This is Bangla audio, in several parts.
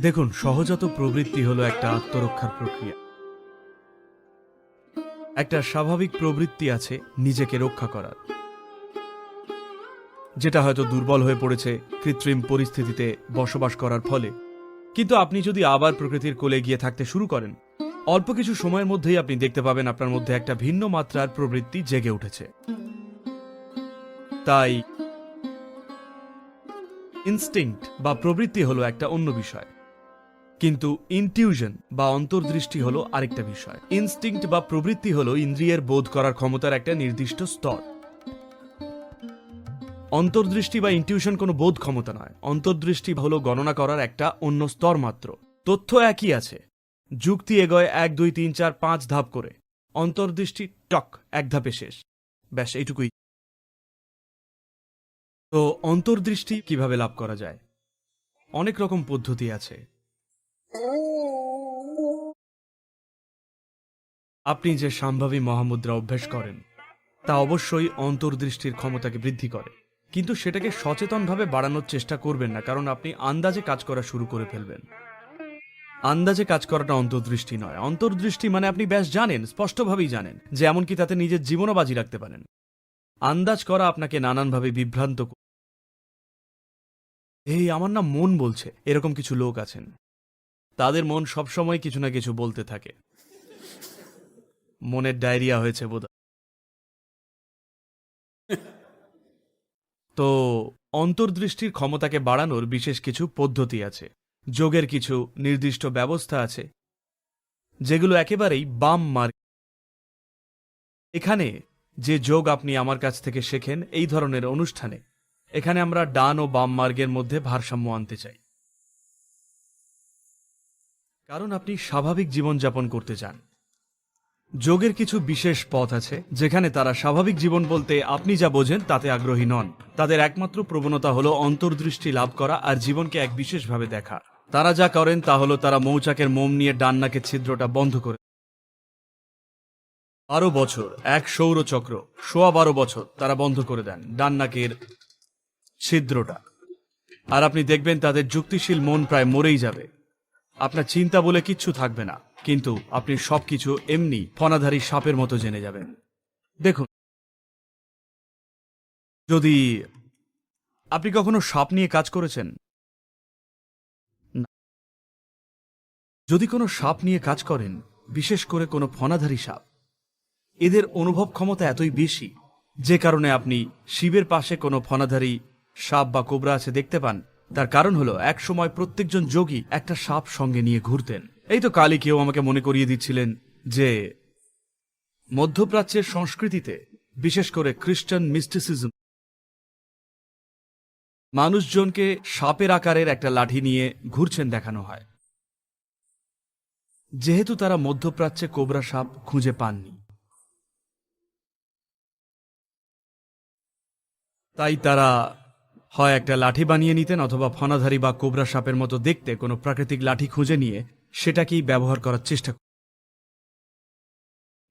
দেখুন, সহজাত প্রবৃত্তি হলো একটা আত্মরক্ষার প্রক্রিয়া। একটা স্বাভাবিক প্রবৃত্তি আছে নিজেকে রক্ষা করার। যেটা হয়তো দুর্বল হয়ে পড়েছে কৃত্রিম পরিস্থিতিতে বসবাস করার ফলে। কিন্তু আপনি যদি আবার প্রকৃতির কোলে গিয়ে থাকতে শুরু করেন, অল্প কিছু সময়ের মধ্যেই আপনি দেখতে পাবেন আপনার মধ্যে একটা ভিন্ন মাত্রার প্রবৃত্তি জেগে উঠেছে। তাই ইনস্টিংক্ট বা প্রবৃত্তি হলো একটা অন্য বিষয়। কিন্তু ইনটিউশন বা অন্তর্দৃষ্টি হলো আরেকটা বিষয়। ইনস্টিংক্ট বা প্রবৃত্তি হলো ইন্দ্রিয়ের বোধ করার ক্ষমতার একটা নির্দিষ্ট স্তর। অন্তর্দৃষ্টি বা ইনটিউশন কোনো বোধ ক্ষমতা নয়। অন্তর্দৃষ্টি হলো গণনা করার একটা অন্য স্তর মাত্র। তথ্য একই আছে। যুক্তি এগোয় এক, দুই, তিন, চার, পাঁচ ধাপ করে। অন্তর্দৃষ্টি টক, এক ধাপে শেষ। ব্যাস, এইটুকুই। তো অন্তর্দৃষ্টি কীভাবে লাভ করা যায়? অনেক রকম পদ্ধতি আছে। আপনি যে সম্ভাবী মহামুদ্রা অভ্যাস করেন, তা অবশ্যই অন্তর্দৃষ্টির ক্ষমতাকে বৃদ্ধি করে। কিন্তু সেটাকে সচেতনভাবে বাড়ানোর চেষ্টা করবেন না, কারণ আপনি আন্দাজে কাজ করা শুরু করে ফেলবেন। আন্দাজে কাজ করাটা অন্তর্দৃষ্টি নয়। অন্তর্দৃষ্টি মানে আপনি ব্যাস জানেন, স্পষ্টভাবেই জানেন, যে এমনকি তাতে নিজের জীবনও বাজি রাখতে পারেন। আন্দাজ করা আপনাকে নানানভাবে বিভ্রান্ত। এই, আমার না মন বলছে, এরকম কিছু লোক আছেন। তাদের মন সবসময় কিছু না কিছু বলতে থাকে। মনের ডায়রিয়া হয়েছে বোধ তো অন্তর্দৃষ্টির ক্ষমতাকে বাড়ানোর বিশেষ কিছু পদ্ধতি আছে। যোগের কিছু নির্দিষ্ট ব্যবস্থা আছে, যেগুলো একেবারেই বাম মার্গ এখানে যে যোগ আপনি আমার কাছ থেকে শেখেন, এই ধরনের অনুষ্ঠানে। এখানে আমরা ডান ও বাম মার্গের মধ্যে ভারসাম্য আনতে চাই। কারণ আপনি স্বাভাবিক জীবনযাপন করতে চান। যোগের কিছু বিশেষ পথ আছে, যেখানে তারা স্বাভাবিক জীবন বলতে আপনি যা বোঝেন তাতে আগ্রহী নন। তাদের একমাত্র প্রবণতা হলো অন্তর্দৃষ্টি লাভ করা আর জীবনকে এক বিশেষভাবে দেখা। তারা যা করেন তা হলো তারা মৌচাকের মোম নিয়ে ডান্নাকে ছিদ্রটা বন্ধ করে বারো বছর, এক সৌরচক্র সোয়া বারো বছর তারা বন্ধ করে দেন ডান্নাকের ছিদ্রটা। আর আপনি দেখবেন তাদের যুক্তিশীল মন প্রায় মরেই যাবে। আপনার চিন্তা বলে কিচ্ছু থাকবে না কিন্তু আপনি সবকিছু এমনি ফনাধারী সাপের মতো জেনে যাবেন দেখুন, যদি আপনি কখনো সাপ নিয়ে কাজ করেছেন। যদি কোনো সাপ নিয়ে কাজ করেন, বিশেষ করে কোনো ফনাধারী সাপ, এদের অনুভব ক্ষমতা এতই বেশি, যে কারণে আপনি শিবের পাশে কোনো ফনাধারী সাপ বা কোবরা আছে দেখতে পান তার কারণ হলো, এক সময় প্রত্যেকজন যোগী একটা সাপ সঙ্গে নিয়ে ঘুরতেন। এই তো কালই কেউ আমাকে মনে করিয়ে দিচ্ছিলেন যে, মধ্যপ্রাচ্যের সংস্কৃতিতে, বিশেষ করে খ্রিস্টান মিস্টিসিজম, মানুষজনকে সাপের আকারের একটা লাঠি নিয়ে ঘুরছেন দেখানো হয়। যেহেতু তারা মধ্যপ্রাচ্যে কোবরা সাপ খুঁজে পাননি। তাই তারা হয় একটা লাঠি বানিয়ে নিতেন অথবা ফনাধারী বা কোবরা সাপের মতো দেখতে কোনো প্রাকৃতিক লাঠি খুঁজে নিয়ে সেটাকেই ব্যবহার করার চেষ্টা।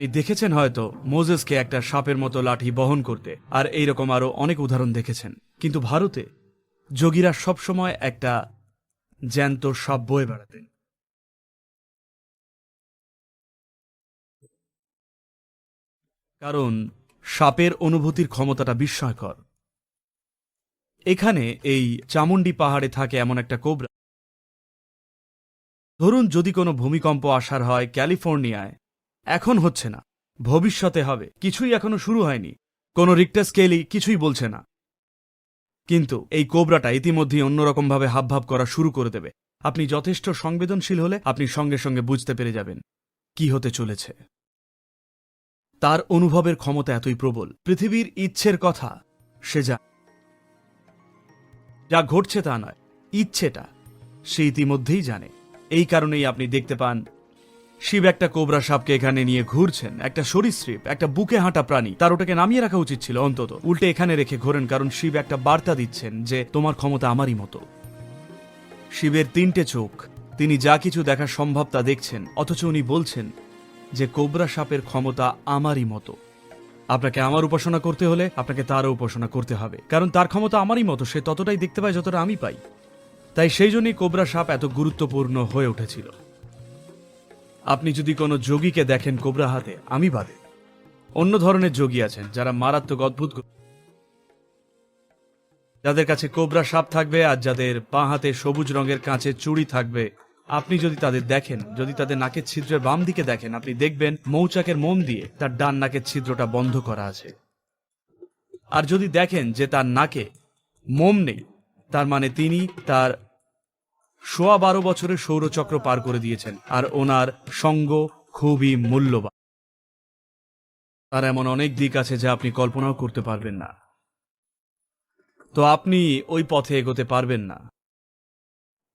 দেখেছেন হয়তো মোজেসকে একটা সাপের মতো লাঠি বহন করতে, আর এইরকম আরও অনেক উদাহরণ দেখেছেন কিন্তু ভারতে যোগীরা সবসময় একটা জ্যান্ত সাপ বয়ে বেড়াতেন কারণ সাপের অনুভূতির ক্ষমতাটা বিস্ময়কর এখানে এই চামুন্ডি পাহাড়ে থাকে এমন একটা কোবরা। ধরুন যদি কোনো ভূমিকম্প আসার হয় ক্যালিফোর্নিয়ায়, এখন হচ্ছে না, ভবিষ্যতে হবে, কিছুই এখনও শুরু হয়নি, কোনো রিক্টার স্কেলই কিছুই বলছে না। কিন্তু এই কোবরাটা ইতিমধ্যেই অন্যরকমভাবে হাবভাব করা শুরু করে দেবে। আপনি যথেষ্ট সংবেদনশীল হলে আপনি সঙ্গে সঙ্গে বুঝতে পেরে যাবেন কি হতে চলেছে। তার অনুভবের ক্ষমতা এতই প্রবল, পৃথিবীর ইচ্ছের কথা সে যা যা ঘটছে তা নয়, ইচ্ছেটা, সে ইতিমধ্যেই জানে। এই কারণেই আপনি দেখতে পান, শিব একটা কোবরা সাপকে এখানে নিয়ে ঘুরছেন, একটা সরীসৃপ, একটা বুকে হাঁটা প্রাণী। তার ওটাকে নামিয়ে রাখা উচিত ছিল অন্তত। উল্টে এখানে রেখে ঘোরেন, কারণ শিব একটা বার্তা দিচ্ছেন যে তোমার ক্ষমতা আমারই মতো। শিবের তিনটে চোখ, তিনি যা কিছু দেখা সম্ভব তা দেখছেন, অথচ উনি বলছেন যে কোবরা সাপের ক্ষমতা আমারই মতো। আপনাকে আমার উপাসনা করতে হলে আপনাকে তারও উপাসনা করতে হবে। কারণ তার ক্ষমতা আমারই মতো, সে ততটাই দেখতে পায় যতটা আমি পাই। তাই সেই জন্যই কোবরা সাপ এত গুরুত্বপূর্ণ হয়ে উঠেছিল। আপনি যদি কোনো যোগীকে দেখেন কোবরা হাতে, আমি বাদে। অন্য ধরনের যোগী আছেন যারা মারাত্মক অদ্ভুত যাদের কাছে কোবরা সাপ থাকবে আর যাদের বাঁ হাতে সবুজ রঙের কাঁচের চুড়ি থাকবে আপনি যদি তাদের দেখেন, যদি তাদের নাকের ছিদ্রের বাম দিকে দেখেন, আপনি দেখবেন মৌচাকের মোম দিয়ে তার ডান নাকের ছিদ্রটা বন্ধ করা আছে। আর যদি দেখেন যে তার নাকে মোম নেই, তার মানে তিনি তার সোয়া বারো বছরের সৌরচক্র পার করে দিয়েছেন, আর ওনার সঙ্গ খুবই মূল্যবান। আর এমন অনেক দিক আছে যা আপনি কল্পনাও করতে পারবেন না। তো আপনি ওই পথে এগোতে পারবেন না।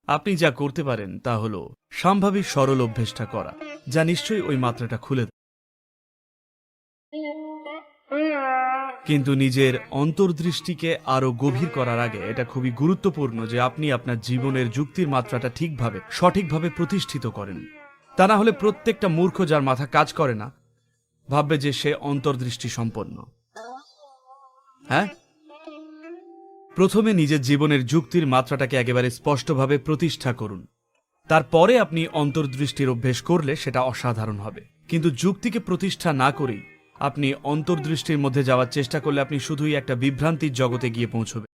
আপনি যা করতে পারেন তা হল স্বাভাবিক সরল অভ্যেসটা করা, যা নিশ্চয়ই ওই মাত্রাটা খুলে কিন্তু নিজের অন্তর্দৃষ্টিকে আরও গভীর করার আগে এটা খুবই গুরুত্বপূর্ণ যে আপনি আপনার জীবনের যুক্তির মাত্রাটা ঠিকভাবে, সঠিকভাবে প্রতিষ্ঠিত করেন। তা না হলে প্রত্যেকটা মূর্খ যার মাথা কাজ করে না, ভাববে যে সে অন্তর্দৃষ্টি সম্পন্ন হ্যাঁ? প্রথমে নিজের জীবনের যুক্তির মাত্রাটাকে একেবারে স্পষ্টভাবে প্রতিষ্ঠা করুন। তারপরে আপনি অন্তর্দৃষ্টির অভ্যেস করলে সেটা অসাধারণ হবে। কিন্তু যুক্তিকে প্রতিষ্ঠা না করেই আপনি অন্তর্দৃষ্টির মধ্যে যাওয়ার চেষ্টা করলে আপনি শুধুই একটা বিভ্রান্তির জগতে গিয়ে পৌঁছবে।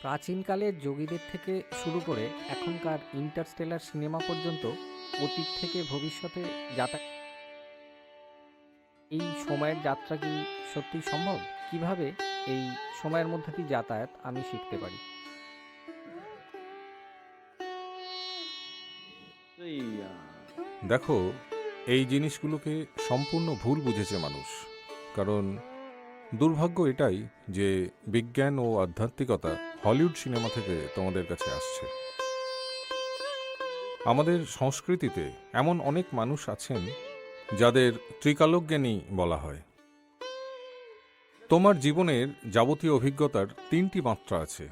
প্রাচীনকালের যোগীদের থেকে শুরু করে এখনকার ইন্টারস্টেলার সিনেমা পর্যন্ত অতীত থেকে ভবিষ্যতে যাতায়াত এই সময়ের যাত্রা কি সত্যি সম্ভব? কীভাবে এই সময়ের মধ্যে দিয়ে যাতায়াত আমি শিখতে পারি? দেখো, এই জিনিসগুলোকে সম্পূর্ণ ভুল বুঝেছে মানুষ। কারণ দুর্ভাগ্য এটাই যে বিজ্ঞান ও আধ্যাত্মিকতা হলিউড সিনেমা থেকে তোমাদের কাছে আসছে। আমাদের সংস্কৃতিতে এমন অনেক মানুষ আছেন যাদের ত্রিকালজ্ঞানী বলা হয়। তোমার জীবনের যাবতীয় অভিজ্ঞতার তিনটি মাত্রা আছে।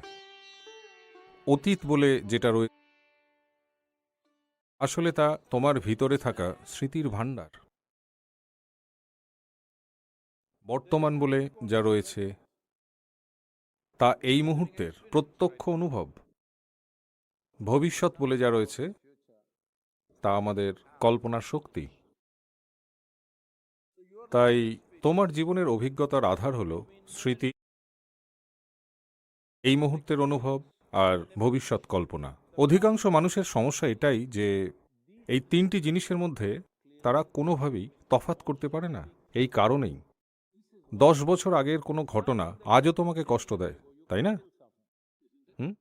অতীত বলে যেটা রয়ে আসলে তা তোমার ভিতরে থাকা স্মৃতির ভাণ্ডার। বর্তমান বলে যা রয়েছে তা এই মুহূর্তের প্রত্যক্ষ অনুভব। ভবিষ্যৎ বলে যা রয়েছে, তা আমাদের কল্পনার শক্তি। তাই তোমার জীবনের অভিজ্ঞতার আধার হল স্মৃতি, এই মুহূর্তের অনুভব আর ভবিষ্যৎ কল্পনা। অধিকাংশ মানুষের সমস্যা এটাই যে, এই তিনটি জিনিসের মধ্যে তারা কোনোভাবেই তফাত করতে পারে না। এই কারণেই দশ বছর আগের কোনো ঘটনা আজও তোমাকে কষ্ট দেয়। তাই না? হুম?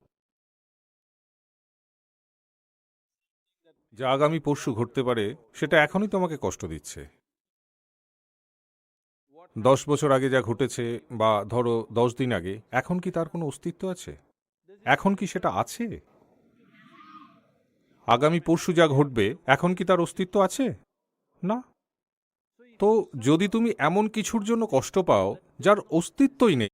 যা আগামী পরশু ঘটতে পারে, সেটা এখনই তোমাকে কষ্ট দিচ্ছে। দশ বছর আগে যা ঘটেছে বা ধরো দশ দিন আগে, এখন কি তার কোনো অস্তিত্ব আছে? এখন কি সেটা আছে? আগামী পরশু যা ঘটবে, এখন কি তার অস্তিত্ব আছে? না। তো যদি তুমি এমন কিছুর জন্য কষ্ট পাও, যার অস্তিত্বই নেই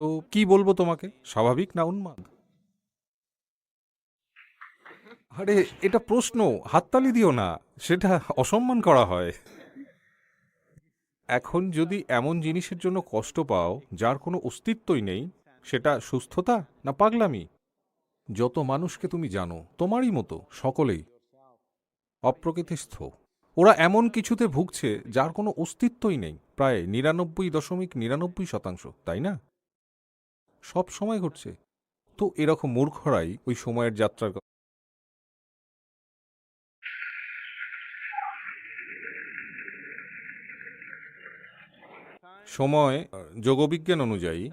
তো কি বলব তোমাকে? স্বাভাবিক না উন্মাদ? আরে, এটা প্রশ্ন। হাততালি দিও না, সেটা অসম্মান করা হয়। এখন যদি এমন জিনিসের জন্য কষ্ট পাও, যার কোনো অস্তিত্বই নেই, সেটা সুস্থতা না পাগলামি? যত মানুষকে তুমি জানো, তোমারই মতো, সকলেই অপ্রকৃতিস্থ। ওরা এমন কিছুতে ভুগছে, যার কোনো অস্তিত্বই নেই, প্রায় নিরানব্বই দশমিক নিরানব্বই শতাংশ, তাই না? সব সময় ঘটছে। তো এরকম মূর্খরাই ওই সময়ের যাত্রার সময় যোগবিজ্ঞান অনুযায়ী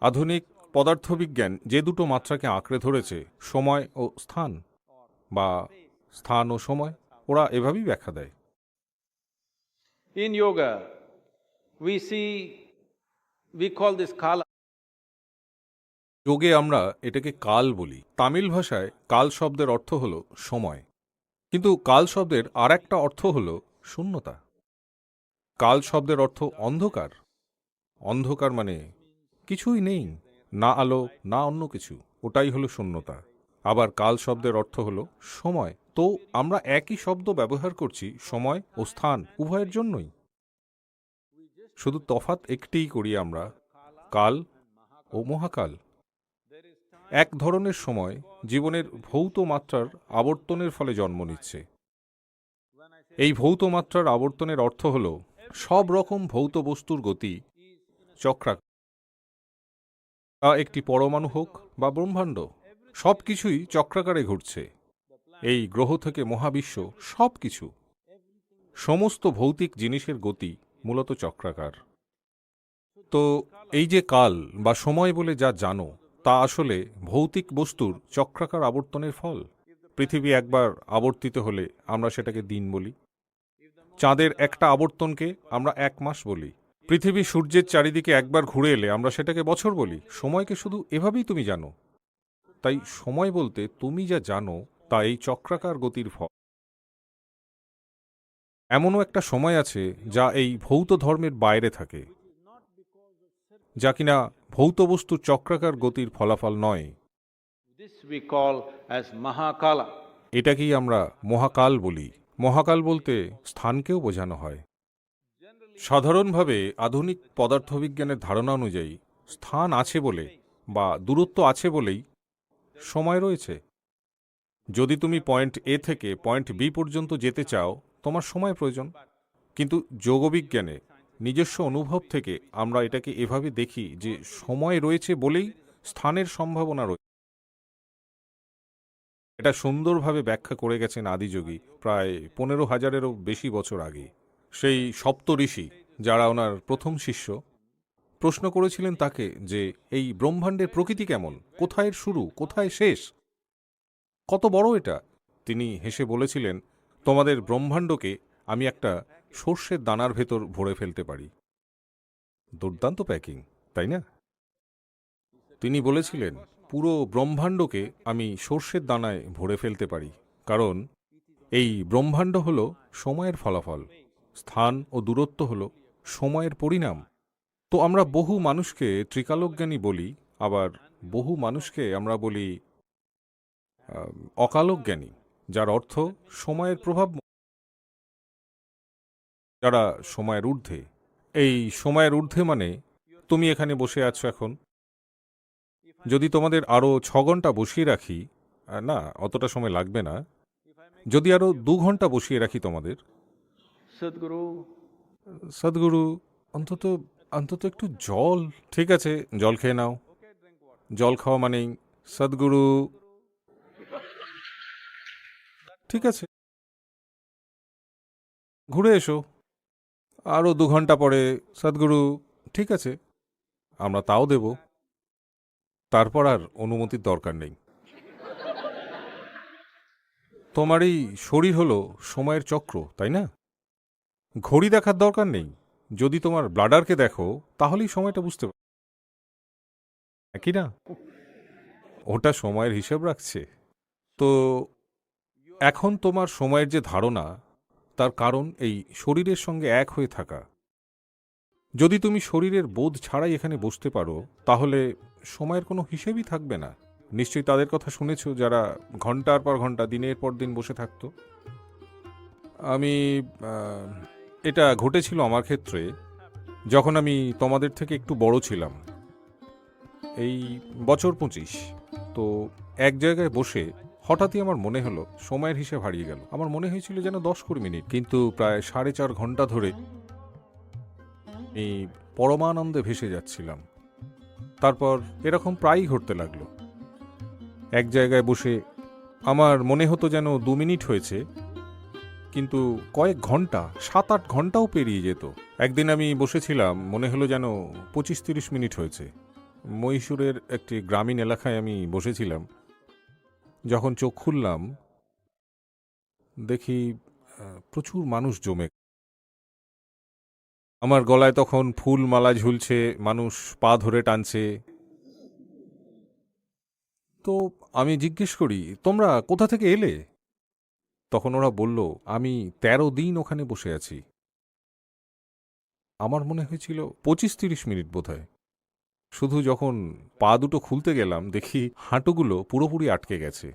আধুনিক পদার্থবিজ্ঞান যে দুটো মাত্রাকে আঁকড়ে ধরেছে সময় ও স্থান বা স্থান ও সময় ওরা এভাবেই ব্যাখ্যা দেয়। In yoga, we see, we call this kala. যোগে আমরা এটাকে কাল বলি। তামিল ভাষায় কাল শব্দের অর্থ হল সময়। কিন্তু কাল শব্দের আর একটা অর্থ হল শূন্যতা। কাল শব্দের অর্থ অন্ধকার। অন্ধকার মানে কিছুই নেই, না আলো, না অন্য কিছু। ওটাই হলো শূন্যতা। আবার কাল শব্দের অর্থ হলো সময়। তো আমরা একই শব্দ ব্যবহার করছি সময় ও স্থান উভয়ের জন্যই। শুধু তফাৎ একটিই করি আমরা, কাল ও মহাকাল। এক ধরনের সময় জীবনের ভৌত মাত্রার আবর্তনের ফলে জন্ম নিচ্ছে। এই ভৌত মাত্রার আবর্তনের অর্থ হল সব রকম ভৌত বস্তুর গতি চক্রা তা একটি পরমাণু হোক বা ব্রহ্মাণ্ড সব কিছুই চক্রাকারে ঘুরছে। এই গ্রহ থেকে মহাবিশ্ব সব কিছু সমস্ত ভৌতিক জিনিসের গতি মূলত চক্রাকার। তো এই যে কাল বা সময় বলে যা জানো, তা আসলে ভৌতিক বস্তুর চক্রাকার আবর্তনের ফল? পৃথিবী একবার আবর্তিত হলে আমরা সেটাকে দিন বলি। চাঁদের একটা আবর্তনকে আমরা এক মাস বলি। পৃথিবী সূর্যের চারিদিকে একবার ঘুরে এলে আমরা সেটাকে বছর বলি। সময়কে শুধু এভাবেই তুমি জানো। তাই সময় বলতে তুমি যা জানো, তা এই চক্রাকার গতির ফল। এমনও একটা সময় আছে যা এই ভৌত ধর্মের বাইরে থাকে যা কিনা ভৌত বস্তুর চক্রাকার গতির ফলাফল নয়. এটাকেই আমরা মহাকাল বলি। মহাকাল বলতে স্থানকেও বোঝানো হয়। সাধারণভাবে আধুনিক পদার্থবিজ্ঞানের ধারণা অনুযায়ী স্থান আছে বলে বা দূরত্ব আছে বলেই সময় রয়েছে। যদি তুমি পয়েন্ট এ থেকে পয়েন্ট বি পর্যন্ত যেতে চাও তোমার সময় প্রয়োজন। কিন্তু যোগবিজ্ঞানে নিজস্ব অনুভব থেকে আমরা এটাকে এভাবে দেখি যে সময় রয়েছে বলেই স্থানের সম্ভাবনা রয়েছে এটা সুন্দরভাবে ব্যাখ্যা করে গেছেন আদিযোগী প্রায় পনেরো হাজারেরও বেশি বছর আগে। সেই সপ্ত ঋষি, যারা ওনার প্রথম শিষ্য, প্রশ্ন করেছিলেন তাকে যে এই ব্রহ্মাণ্ডের প্রকৃতি কেমন? কোথায় শুরু? কোথায় শেষ? কত বড় এটা? তিনি হেসে বলেছিলেন তোমাদের ব্রহ্মাণ্ডকে আমি একটা সর্ষের দানার ভেতর ভরে ফেলতে পারি। দুর্দান্ত প্যাকিং তাই না? তিনি বলেছিলেন পুরো ব্রহ্মাণ্ডকে আমি সর্ষের দানায় ভরে ফেলতে পারি কারণ এই ব্রহ্মাণ্ড হল সময়ের ফলাফল স্থান ও দূরত্ব হল সময়ের পরিণাম। তো আমরা বহু মানুষকে ত্রিকালোকজ্ঞানী বলি আবার বহু মানুষকে আমরা বলি আহ, অকালোকজ্ঞানী যার অর্থ সময়ের প্রভাব যারা সময়ের ঊর্ধ্বে। এই সময়ের ঊর্ধ্বে মানে তুমি এখানে বসে আছো এখন। যদি তোমাদের আরও ছ ঘণ্টা বসিয়ে রাখি না অতটা সময় লাগবে না। যদি আরও দু ঘণ্টা বসিয়ে রাখি তোমাদের। Sadhguru, সদ্গুরু অন্তত অন্তত একটু জল ঠিক আছে জল খেয়ে নাও। জল খাওয়া মানেই সদ্গুরু ঠিক আছে। ঘুরে এসো। আরও দু ঘণ্টা পরে, সদ্গুরু, ঠিক আছে, আমরা তাও দেব। তারপর আর অনুমতির দরকার নেই। তোমার এই শরীর হলো সময়ের চক্র, তাই না? ঘড়ি দেখার দরকার নেই। যদি তোমার ব্লাডারকে দেখো, তাহলেই সময়টা বুঝতে পারবে একই না? ওটা সময়ের হিসেব রাখছে। তো এখন তোমার সময়ের যে ধারণা, তার কারণ এই শরীরের সঙ্গে এক হয়ে থাকা। যদি তুমি শরীরের বোধ ছাড়াই এখানে বসতে পারো, তাহলে সময়ের কোনো হিসেবই থাকবে না। নিশ্চয়ই তাদের কথা শুনেছ যারা ঘণ্টার পর ঘণ্টা, দিনের পর দিন বসে থাকতো। আমি এটা ঘটেছিল আমার ক্ষেত্রে যখন আমি তোমাদের থেকে একটু বড় ছিলাম। এই বছর পঁচিশ, তো এক জায়গায় বসে হঠাৎই আমার মনে হলো, সময়ের হিসেব হারিয়ে গেল। আমার মনে হয়েছিল যেন দশ কুড়ি মিনিট, কিন্তু প্রায় সাড়ে চার ঘণ্টা ধরে এই পরমানন্দে ভেসে যাচ্ছিলাম। তারপর এরকম প্রায়ই ঘটতে লাগল। এক জায়গায় বসে আমার মনে হতো যেন দু মিনিট হয়েছে, কিন্তু কয়েক ঘণ্টা, সাত আট ঘন্টাও পেরিয়ে যেত। একদিন আমি বসেছিলাম, মনে হলো যেন পঁচিশ তিরিশ মিনিট হয়েছে। মহীশূরের একটি গ্রামীণ এলাকায় আমি বসেছিলাম। যখন চোখ খুললাম, দেখি প্রচুর মানুষ জমে। আমার গলায় তখন ফুল মালা ঝুলছে, মানুষ পা ধরে টানছে। তো আমি জিজ্ঞেস করি, তোমরা কোথা থেকে এলে? তখন ওরা বলল, আমি তেরো দিন ওখানে বসে আছি। আমার মনে হয়েছিল, পঁচিশ তিরিশ মিনিট বোধহয়। শুধু যখন পা দুটো খুলতে গেলাম, দেখি হাঁটুগুলো পুরোপুরি আটকে গেছে।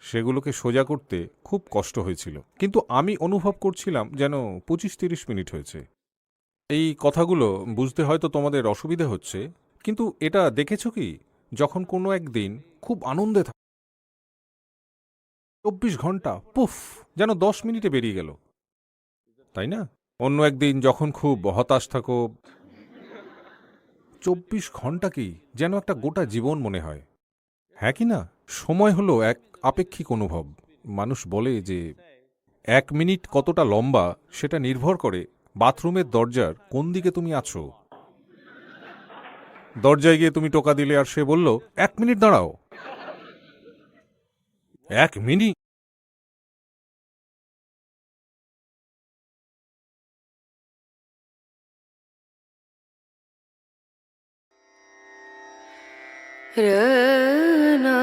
সেগুলোকে সোজা করতে খুব কষ্ট হয়েছিল। কিন্তু আমি অনুভব করছিলাম যেন পঁচিশ তিরিশ মিনিট হয়েছে। এই কথাগুলো বুঝতে হয়তো তোমাদের অসুবিধে হচ্ছে, কিন্তু এটা দেখেছ কি? যখন কোনো একদিন খুব আনন্দে থাক চব্বিশ ঘণ্টা, পুফ, যেন দশ মিনিটে বেরিয়ে গেল। তাই না? অন্য একদিন যখন খুব হতাশ থাকো চব্বিশ ঘণ্টা কি যেন একটা গোটা জীবন মনে হয়। হ্যাঁ কি না? সময় হলো এক আপেক্ষিক অনুভব। মানুষ বলে যে, এক মিনিট কতটা লম্বা সেটা নির্ভর করে বাথরুমের দরজার কোন দিকে তুমি আছো। দরজায় গিয়ে তুমি টোকা দিলে আর সে বলল, এক মিনিট দাঁড়াও। এক মিনিট? Rana,